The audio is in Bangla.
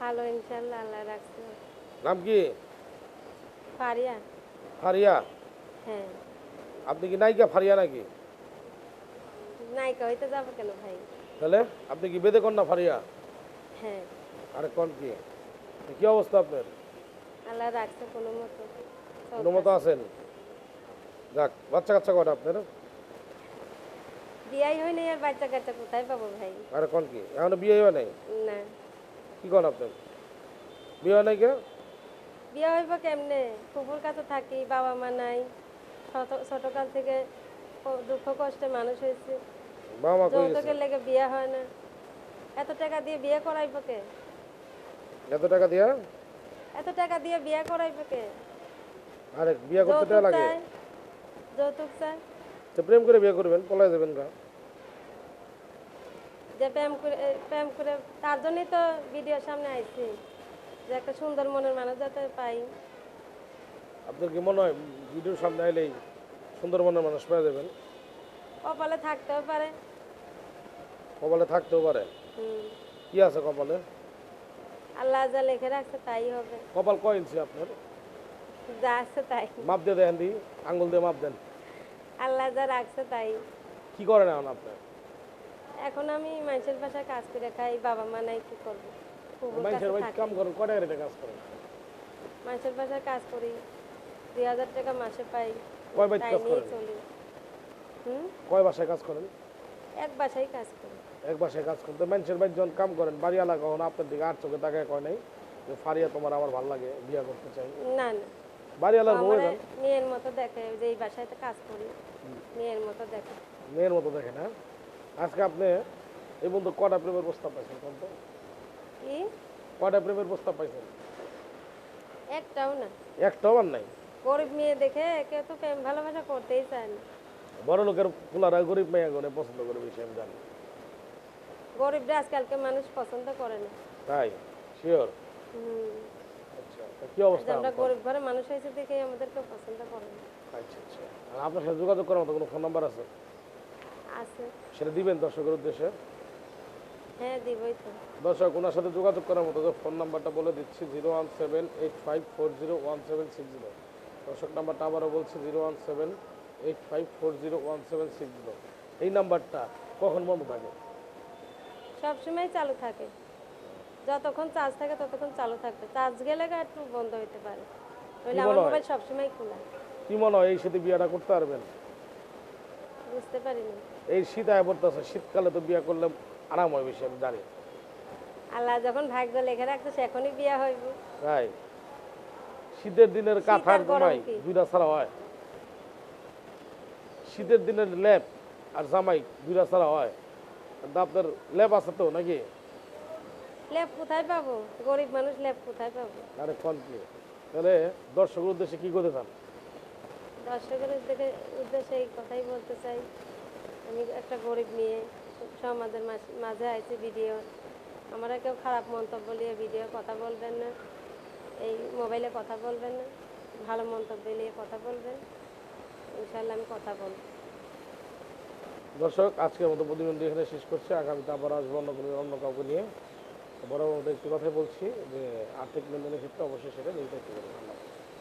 ভালো ইনশাল্লাহ আল্লাহ রাখছে। নাম কি? পারিয়া ফারিয়া? হ্যাঁ। আপনি কি নায়িকা ফারিয়া নাকি? নায়িকা হইতে যাব কেন ভাই? তাহলে আপনি কি বেদে কন্যা ফারিয়া? হ্যাঁ। আরে কোন কি? কি অবস্থা আপনার? আল্লাহ রাখছে কোনো মতো। কোনো মতো আছেন? যাক বাচ্চা কাচ্চা কটা আপনার? বিয়াই হয়নি আর বাচ্চা কাচ্চা কোথায় পাবো ভাই? আরে কোন কি? এখনও বিয়ে হয় নাই? না। কি করেন আপনার বিয়ে নাই কে বিয়ে হইব কেমনে? কাছে থাকি বাবা মা নাই। ছোট ছোটকাল থেকে দুঃখ কষ্টে মানুষ হয়েছে। বাবা মা কই গেছে? লেগে বিয়ে হয় না। এত টাকা দিয়ে বিয়ে করাইব কে? এত টাকা দিয়া? এত টাকা দিয়ে বিয়ে করাইব কে? আরে বিয়ে করতে টাকা যৌতুক লাগে যৌতুক চাই। তো প্রেম করে বিয়ে করবেন পলাই দেবেন গা যে প্রেম করে প্রেম করে তার জন্যই তো ভিডিওর সামনে আইছি যে একটা সুন্দর মনের মানুষ যাতে পাই। আপনার কি মনে হয় ভিডিওর সামনে আইলেই সুন্দরবনের মানুষ পেয়ে দেবেন কপালে থাকতেও পারে। কপালে থাকতেও পারে। কি আছে কপালে? আল্লাহ যা লিখে রাখছে তাই হবে। কপাল কয় ইঞ্চি আপনার? যা আছে তাই। মাপ দিয়ে দেন দি আঙ্গুল দিয়ে মাপ দেন। আল্লাহ যা রাখছে তাই। কি করেন এখন আপনি? এখন আমি মানুষের বাসায় কাজ করে খাই বাবা মা নাই কি করব? মানুষের কাম করেন কয় টাকা কাজ করেন মানুষের বাসায় কাজ করি দুই হাজার টাকা মাসে পাই কয় কাজ করেন? হুম? কয় বাসায় কাজ করেন? এক বাসায় কাজ করি। এক বাসায় কাজ করতে মানুষের বাড়ি যখন কাম করেন বাড়ি আলা কখন আপনার দিকে আর চোখে তাকায় কয় নাই যে ফারিয়া তোমার আমার ভালো লাগে বিয়ে করতে চাই? না না। বাড়ি আলার বউ আমার যান। মেয়ের মতো দেখে যে এই বাসায় তো কাজ করি মেয়ের মতো দেখে। মেয়ের মতো দেখেন হ্যাঁ আজকে আপনি এই বন্ধু কটা প্রেমের প্রস্তাব পাইছেন কোন তো? কি? কটা প্রেমের প্রস্তাব পাইছেন? একটাও না। একটাও আর নাই? গরিব মেয়ে দেখে কেউ তো প্রেম ভালোবাসা করতেই চায় না। বড় লোকের পোলারা গরিব মেয়ে গনে পছন্দ করে বেশি আমি জানি। গরিবরা আজকালকে মানুষ পছন্দ করে না। তাই? শিওর আচ্ছা তা কি অবস্থা? আমরা? গরিব ঘরে মানুষ হয়েছে দেখে আমাদেরকে পছন্দ করে না। আচ্ছা আচ্ছা। আর আপনার সাথে যোগাযোগ করার মতো কোনো ফোন নাম্বার আছে? আছে। সেটা দিবেন দর্শকের উদ্দেশ্যে? হ্যাঁ দিবই তো। দর্শক ওনার সাথে যোগাযোগ করার মতো ফোন নাম্বারটা বলে দিচ্ছি zero one seven eight five four zero one seven six zero. দর্শক নাম্বারটা আবারও বলছি zero one seven eight five four zero one seven six zero. এই নাম্বারটা কখন বন্ধ থাকে? সবসময় চালু থাকে। যতক্ষণ চার্জ থাকে ততক্ষণ চালু থাকবে। চার্জ গেলে একটু বন্ধ হতে পারে। নইলে আমার মোবাইল সবসময় খোলা। কি মনে হয় এই শীতে বিয়েটা করতে পারবেন? বুঝতে পারিনি। এই শীত আয় পড়তেছে শীতকালে তো বিয়ে করলে আরাম হয় বেশি আমি জানি। আল্লাহ যখন ভাগ্য লেখে রাখছে সেখনই বিয়া হইব। তাই। শীতের দিনের কাঁথার আর জামাই? দুইটা ছাড়া হয়। শীতের দিনের ল্যাপ আর জামাই দুইটা ছাড়া হয়। কিন্তু আপনার ল্যাপ আছে তো নাকি? ল্যাব কোথায় পাবো? গরিব মানুষ ল্যাব কোথায় পাবো? আরে কোন কি? তাহলে দর্শকের উদ্দেশ্যে কি করতে চান? দর্শকের উদ্দেশ্যে উদ্দেশ্যে এই কথাই বলতে চাই। আমি একটা গরিব মেয়ে সমাজের মাঝ- আইছি ভিডিও আমরা কেউ খারাপ মন্তব্য নিয়ে ভিডিও কথা বলবেন না। এই মোবাইলে কথা বলবেন না। ভালো মন্তব্য নিয়ে কথা বলবেন। ইনশাল্লাহ আমি কথা বলব। দর্শক, আজকের মতো প্রতিবন্ধী এখানে শেষ করছে। আগামীতে আবার আসব অন্য কোনো অন্য কাউকে নিয়ে। বড় একটি কথাই বলছি যে, আর্থিক লেনদেনের ক্ষেত্রে অবশ্যই সেটা নির্ধারিত করবেন।